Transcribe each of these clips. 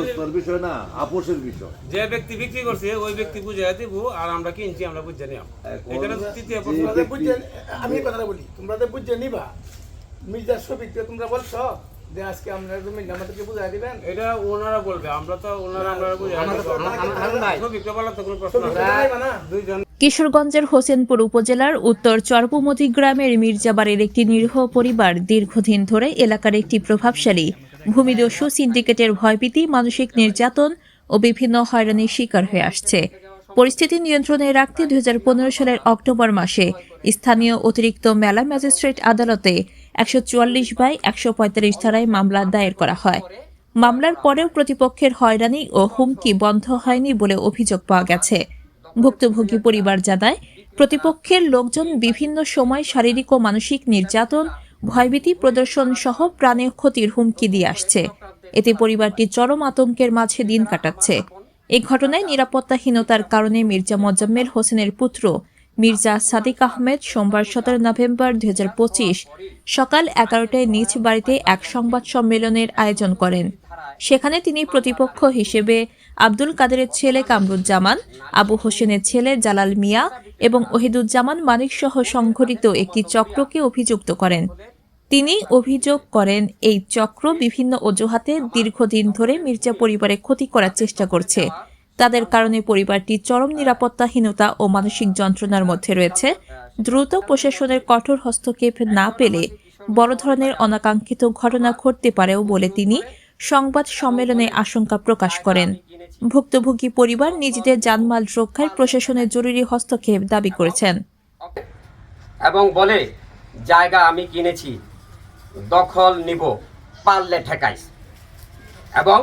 মধ্যস্থর বিষয় না আপোষের বিষয়। যে ব্যক্তি বিক্রি করছে ওই ব্যক্তি বুঝাই দিব আর আমরা কিনছি আমরা বুঝে নিলাম এখানে তৃতীয় যে প্রশ্ন। তোমরা ব্যক্তি- বুঝে আমি কথাটা বলি তোমরা তো বুঝে নিবা। মির্জা শফিককে তোমরা বলছো যে আজকে আমরা তুমি আমাদেরকে বুঝাই দিবেন? এটা ওনারা বলবে আমরা তো ওনারা আমরা বুঝে আমাদের তো- আমাদের নাই। ছবিটা বলার তো কোনো প্রশ্ন শফিককে নাই। বুঝাইবা না। দুইজন কিশোরগঞ্জের হোসেনপুর উপজেলার উত্তর চরপুমতি গ্রামের মির্জাবাড়ির একটি নিরীহ পরিবার দীর্ঘদিন ধরে এলাকার একটি প্রভাবশালী। ভূমিদস্যু সিন্ডিকেটের ভয়ভীতি, মানসিক নির্যাতন ও বিভিন্ন হয়রানির শিকার হয়ে আসছে। পরিস্থিতি নিয়ন্ত্রণে রাখতে দুই হাজার পনেরো সালের অক্টোবর মাসে স্থানীয় অতিরিক্ত মেলা ম্যাজিস্ট্রেট আদালতে একশো চুয়াল্লিশ বাই একশো পঁয়তাল্লিশ ধারায় মামলা দায়ের করা হয়। মামলার পরেও প্রতিপক্ষের হয়রানি ও হুমকি বন্ধ হয়নি বলে অভিযোগ পাওয়া গেছে। ভুক্তভোগী পরিবার জানায়, প্রতিপক্ষের লোকজন বিভিন্ন সময় শারীরিক ও মানসিক নির্যাতন ভয়ভীতি প্রদর্শন সহ প্রাণের ক্ষতির হুমকি দিয়ে আসছে। এতে পরিবারটি চরম আতঙ্কের মাঝে দিন কাটাচ্ছে। এই ঘটনায় নিরাপত্তাহীনতার কারণে মির্জা মোজাম্মেল হোসেনের পুত্র মির্জা সাদিক আহমেদ সোমবার সতেরো নভেম্বর দু হাজার পঁচিশ সকাল এগারোটায় নিজ বাড়িতে এক সংবাদ সম্মেলনের আয়োজন করেন। সেখানে তিনি প্রতিপক্ষ হিসেবে আব্দুল কাদেরের ছেলে কামরুজ্জামান, আবু হোসেনের ছেলে জালাল মিয়া এবং ওহিদুজ্জামান মানিক সহ সংঘটিত একটি চক্রকে অভিযুক্ত করেন। তিনি অভিযোগ করেন, এই চক্র বিভিন্ন অজুহাতে দীর্ঘদিন ধরে মির্জা পরিবারে ক্ষতি করার চেষ্টা করছে। তাদের কারণে পরিবারটি চরম নিরাপত্তাহীনতা ও মানসিক যন্ত্রণার মধ্যে রয়েছে। দ্রুত প্রশাসনের কঠোর হস্তক্ষেপ না পেলে বড় ধরনের অনাকাঙ্ক্ষিত ঘটনা ঘটতে পারেও বলে তিনি সংবাদ সম্মেলনে আশঙ্কা প্রকাশ করেন। ভুক্তভোগী পরিবার নিজেদের জানমাল রক্ষায় প্রশাসনের জরুরি হস্তক্ষেপ দাবি করেছেন। এবং বলে, জায়গা আমি কিনেছি। দখল নিব, পারলে ঠেকাইস। এবং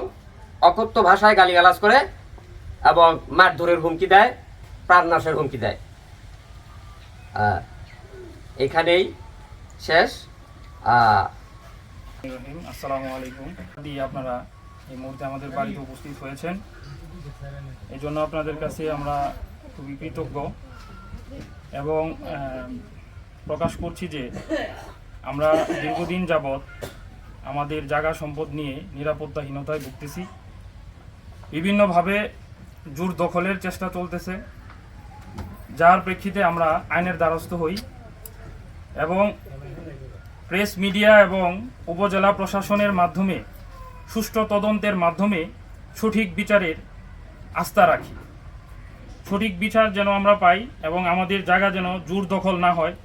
অকথ্য ভাষায় গালিগালাজ করে এবং মারধরের হুমকি দেয়, প্রাণনাশের হুমকি দেয়। এখানেই শেষ। আসসালামু আলাইকুম। দিয়ে আপনারা এই মুহূর্তে আমাদের বাড়িতে উপস্থিত হয়েছেন। এই জন্য আপনাদের কাছে আমরা খুবই কৃতজ্ঞ এবং প্রকাশ করছি যে আমরা দীর্ঘদিন যাবৎ আমাদের জায়গা সম্পদ নিয়ে নিরাপত্তাহীনতায় ভুগতেছি। বিভিন্নভাবে জোর দখলের চেষ্টা চলতেছে, যার প্রেক্ষিতে আমরা আইনের দ্বারস্থ হই এবং প্রেস মিডিয়া এবং উপজেলা প্রশাসনের মাধ্যমে, সুষ্ঠু তদন্তের মাধ্যমে সঠিক বিচারের আস্থা রাখি। সঠিক বিচার যেন আমরা পাই এবং আমাদের জায়গা যেন জোর দখল না হয়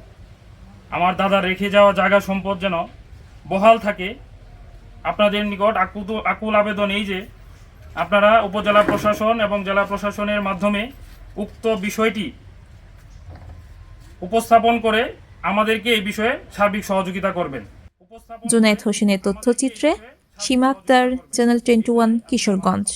আমার দাদা রেখে যাওয়া জায়গা সম্পদ যেন বহাল থাকে। আপনাদের নিকট আকুল আকুল আবেদন এই যে, আপনারা উপজেলা প্রশাসন এবং জেলা প্রশাসনের মাধ্যমে উক্ত বিষয়টি উপস্থাপন করে আমাদেরকে এই বিষয়ে সার্বিক সহযোগিতা করবেন। জুনায়েদ হোসেনের তথ্যচিত্রে Sima Akter, channel twenty one, Kishoreganj.